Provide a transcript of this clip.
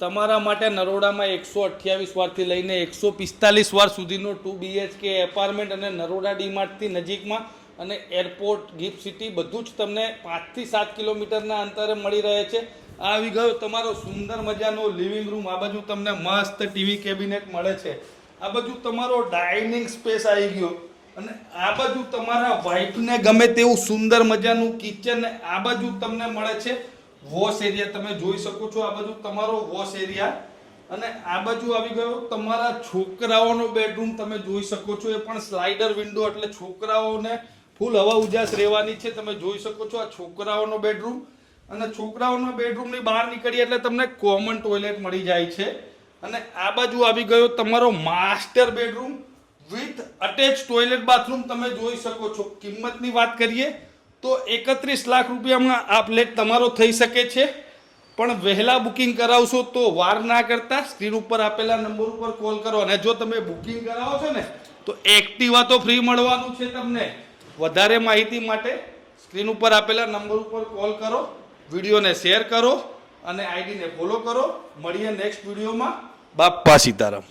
તમારા માટે નરોડામાં એકસો અઠ્યાવીસ વારથી લઈને એકસો પિસ્તાલીસ વાર સુધીનો ટુ બીએચકે એપાર્ટમેન્ટ અને નરોડા ડીમાર્ટથી નજીકમાં અને એરપોર્ટ, ગિફ્ટ સિટી બધું જ તમને પાંચથી સાત કિલોમીટરના અંતરે મળી રહે છે. આવી ગયો તમારો સુંદર મજાનો લિવિંગ રૂમ આ બાજુ તમને મસ્ત ટીવી કેબિનેટ મળે છે. આ બાજુ તમારો ડાઇનિંગ સ્પેસ આવી ગયો. અને આ બાજુ તમારા વાઈફને ગમે તેવું સુંદર મજાનું કિચન આ બાજુ તમને મળે છે. વોશ એરિયા તમે જોઈ શકો છો આ બાજુ તમારો વોશ એરિયા. અને આ બાજુ આવી ગયો તમારા છોકરાઓનો બેડરૂમ તમે જોઈ શકો છો. એ પણ સ્લાઇડર વિન્ડો એટલે છોકરાઓને ફૂલ હવા ઉજાસ રહેવાની છે. તમે જોઈ શકો છો આ છોકરાઓનો બેડરૂમ. અને છોકરાઓના બેડરૂમની બહાર નીકળીએ એટલે તમને કોમન ટોયલેટ મળી જાય છે. અને આ બાજુ આવી ગયો તમારો master bedroom with attach toilet bathroom. તમે જોઈ શકો છો. કિંમતની વાત કરીએ તો એકત્રીસ લાખ રૂપિયામાં આ ફ્લેટ તમારો થઈ શકે છે. પણ વહેલા બુકિંગ કરાવશો તો વાર ના કરતા સ્ક્રીન ઉપર આપેલા નંબર ઉપર કોલ કરો અને જો તમે બુકિંગ કરાવો છો ને, તો એક્ટિવા તો ફ્રી મળવાનું છે તમને. વધારે માહિતી માટે સ્ક્રીન ઉપર આપેલા નંબર ઉપર કોલ કરો, વિડીયોને શેર કરો અને આઈડીને ફોલો કરો. મળીએ નેક્સ્ટ વિડીયોમાં. બાપ્પા સીતારામ.